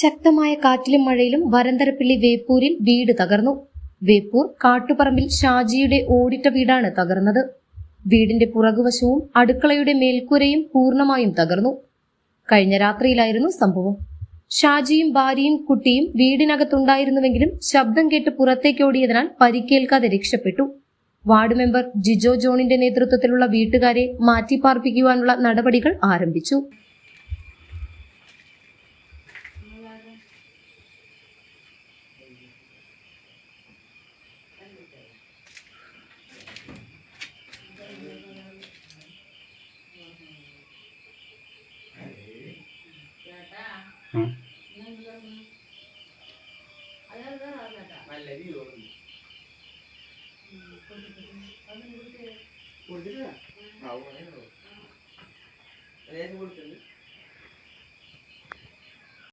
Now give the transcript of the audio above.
ശക്തമായ കാറ്റിലും മഴയിലും വരന്തരപ്പിള്ളി വേപ്പൂരിൽ വീട് തകർന്നു. വേപ്പൂർ കാട്ടുപറമ്പിൽ ഷാജിയുടെ ഓടിട്ട വീടാണ് തകർന്നത്. വീടിന്റെ പുറകുവശവും അടുക്കളയുടെ മേൽക്കൂരയും പൂർണമായും തകർന്നു. കഴിഞ്ഞ രാത്രിയിലായിരുന്നു സംഭവം. ഷാജിയും ഭാര്യയും കുട്ടിയും വീടിനകത്തുണ്ടായിരുന്നുവെങ്കിലും ശബ്ദം കേട്ട് പുറത്തേക്ക് ഓടിയതിനാൽ പരിക്കേൽക്കാതെ രക്ഷപ്പെട്ടു. വാർഡ് മെമ്പർ ജിജോ ജോണിന്റെ നേതൃത്വത്തിലുള്ള വീട്ടുകാരെ മാറ്റിപ്പാർപ്പിക്കുവാനുള്ള നടപടികൾ ആരംഭിച്ചു. കൊടുത്തിട്ടില്ല. ആവും അങ്ങനെ ഉള്ളൂ. ലേശം കൊടുത്തിട്ടുണ്ട്.